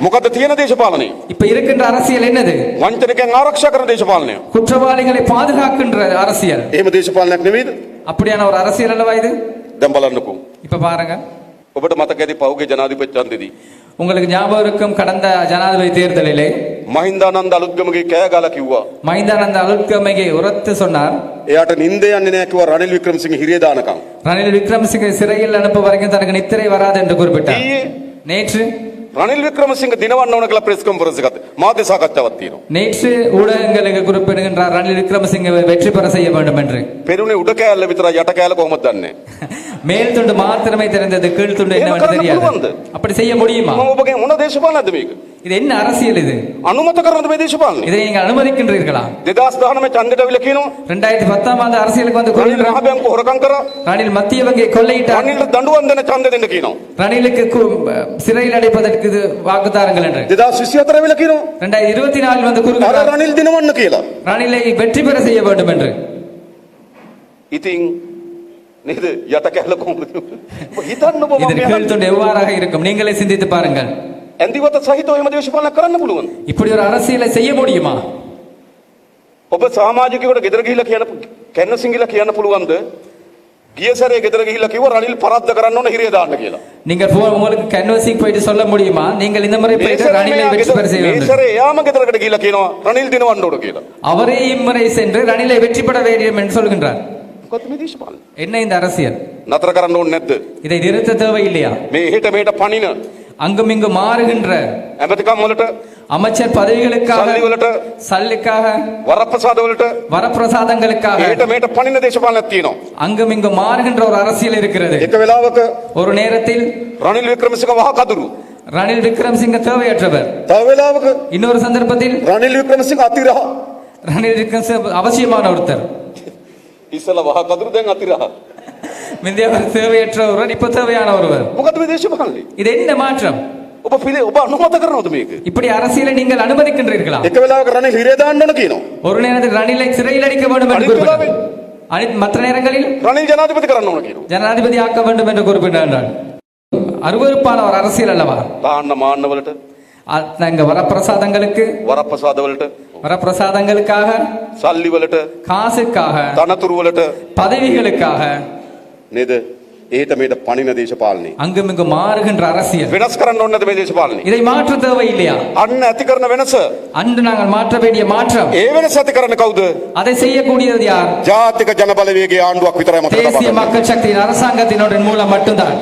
මොකද තියෙන දේශපාලනය இப்ப இருக்கின்ற அரசியல் என்னது වංචනකෙන් ආරක්ෂා කරන දේශපාලනය குற்றவாளிகளை பாதுகாக்கின்ற அரசியல் එහෙම දේශපාලනයක් නෙවෙයිද அப்படியான ஒரு அரசியல் அல்லவா இது දැන් බලන්නකෝ இப்ப பாருங்க ඔබට මතක ඇති පහුගේ ජනාධිපති ඡන්දෙදී உங்களுக்கு ஞாபகம் இருக்கும் கடந்த ஜனாதிபதி தேர்தலிலே මහින්දානන්ද අලුත්ගමගේ කෑ ගාලා කිව්වා மைந்தானந்த அலுத்கமையை உரத்து சொன்னார் එයාට නින්ද යන්නේ නැහැ කිව්වා රනිල් වික්‍රමසිංහ හිරිය දානකම් ரணில் விக்ரமசிங்க சிறையில் அனுப்ப வரைக்கும் தனக்கு நித்திரை வராது என்று குறிப்பிட்டார் ඊයේ நேற்று ரணில் ವಿಕ್ರಮಸಿಂಗ್ ದಿನವನ್ನು ಅವನಿಗೆಲ್ಲ ಪ್ರೆಸ್ ಕಾನ್ಫರೆನ್ಸ್ ಕತ್ತೆ ಮಾತೆ ಸಾಕತ್ತವತ್ತೀರು நேற்று ஊடகங்களுக்கு குறிப்பிடுகின்றார் ரணில் விக்ரமசிங்க வெற்றி பெற செய்ய வேண்டும் என்று ಪೆರುನೆ உடக்கையல்ல ವಿತರ ಯಟಕಾಯಲ್ಲ ಕೊಹಮದ್ ದನ್ನೆ மேல் துண்டு மாத்திரமே தெரிந்தது கீழ் துண்டு என்னவென்று தெரியாது. அப்படி செய்ய முடியுமா? ಮಮ ಒಬ್ಬಗೆ ಉನ ದೇಶಪಾಲ ಅದು ಮೀಗೆ இது என்ன அரசியல் இது අනුමත කරනද මේ දේශපාලනය இதை நீங்கள் அனுமதிக்கின்றீர்களா 2019 ඡන්දෙට අවිල කියනවා ரெண்டாயிரத்தி பத்தாம் ஆண்டு அரசியலுக்கு வந்து රනිල් கொள்கின்ற රහ බැංකුව හොරකම් කරා ரணில் மத்திய வங்கியை கொள்ளையிட்டார் රනිල්ට දඬුවම් දෙන ඡන්ද දෙන්න කියනවා ரணிலுக்கு கு- சிறையில் அடைப்பதற்கு இது வாக்குதாரங்கள் என்று 2024 අවිල කියනවා ரெண்டாயிரத்தி இருபத்தி நாலில் வந்து අර கூறுகிறார் රනිල් දිනවන්න කියලා ரணிலை வெற்றி பெற செய்ய வேண்டும் என்று ඉතින් නේද යට කෑල්ල කොහොමද ඔබ හිතන්න ඔබ இதன் கீழ் துண்டு எவ்வாறாக இருக்கும் நீங்களே சிந்தித்து பாருங்கள் ඇන්දිවත සහිතව එහෙම දේශපාලනයක් කරන්න පුළුවන් இப்படி ஒரு அரசியலை செய்ய முடியுமா ඔබ සමාජිකයෙකුට ගෙදර ගිහිල්ලා කියන කැන්න සිංගිලා කියන්න පුළුවන්ද ගිය සැරේ ගෙදර ගිහිල්ලා කිව්වා රනිල් පරද්ද කරන්න ඕන හිරිය දාන්න කියලා நீங்கள் போ- உங்களுக்கு கன்வர்சிங் போயிட்டு சொல்ல முடியுமா நீங்கள் இந்த முறை මේ போயிட்டு සැරේ ரணிலை මෙයා வெற்றி பெற ගෙදර- செய்ய මේ வேண்டும் සැරේ එයාම ගෙදරකට ගිහිල්ලා කියනවා රනිල් දිනවන්න ඕන කියලා அவரே இம்முறை சென்று ரணிலை வெற்றி பெற வேண்டும் என்று சொல்கின்றார் මොකද්ද මේ දේශපාලනය என்ன இந்த அரசியல் නතර කරන්න ඕනේ නැද්ද இதை நிறுத்த தேவையில்லையா මේ හෙට මෙහෙට පණින அங்கும் இங்கு மாறுகின்ற அமைச்சர் பதவிகளுக்காக சல்லுக்காக வரப்பிரசாதங்களுக்காக அங்கும் இங்கு மாறுகின்ற ஒரு அரசியல் இருக்கிறது. ஒரு நேரத்தில் ரணில் விக்ரமசிங்க வாகாதுரு ரணில் விக்ரமசிங்க தேவையற்றவர். தேவையில்லாவுக்கு இன்னொரு சந்தர்ப்பத்தில் ரணில் விக்ரமசிங்க அத்திரா ரணில் விக்ரமசிங்க அவசியமான ஒருத்தர். இசல வாகாதுரு தேங்க அத்திரா முந்தையவர் தேவையற்ற ஒருவர் இப்ப தேவையான ஒருவர் මොකද මේ இது என்ன மாற்றம்? ඔබ පිළි ඔබ අනුමත කරනවද இப்படி அரசியலை நீங்கள் அனுமதிக்கின்றீர்களா? එක වෙලාවක රණේ හිරේ දාන්න ஒரு நேரத்தில் ரணிலை சிறையில் அடிக்க வேண்டும் என்று அனைத்து மற்ற நேரங்களில்? රණේ ජනාධිපති කරන්න ஜனாதிபதி ஆக்க வேண்டும் என்று குறிப்பிட்டார் அருவருப்பான ஒரு அரசியல் அல்லவா? දාන්න මාන්න වලට, வரப்பிரசாதங்களுக்கு. වරප්‍රසාද වලට, வரப்பிரசாதங்களுக்காக. சல்லි වලට, காசுக்காக, තනතුරු වලට, பதவிகளுக்காக. නේද ඒට මේට පණින දේශපාලනේ அங்கும் இங்கு மாறுகின்ற அரசியல் වෙනස් කරන්න ඕනේ නැද්ද මේ දේශපාලනේ இதை மாற்ற தேவை இல்லையா අන්න ඇති කරන වෙනස அன்று நாங்கள் மாற்ற வேண்டிய மாற்றம் ඒ වෙනස ඇති කරන්න කවුද அதை செய்யக்கூடியது யார் ජාතික ජනබලවේගයේ ආණ්ඩුවක් විතරයි මතක තබා தேசிய ගන්න. மக்கள் சக்தியின் அரசாங்கத்தினுடைய மூலம் மட்டும்தான்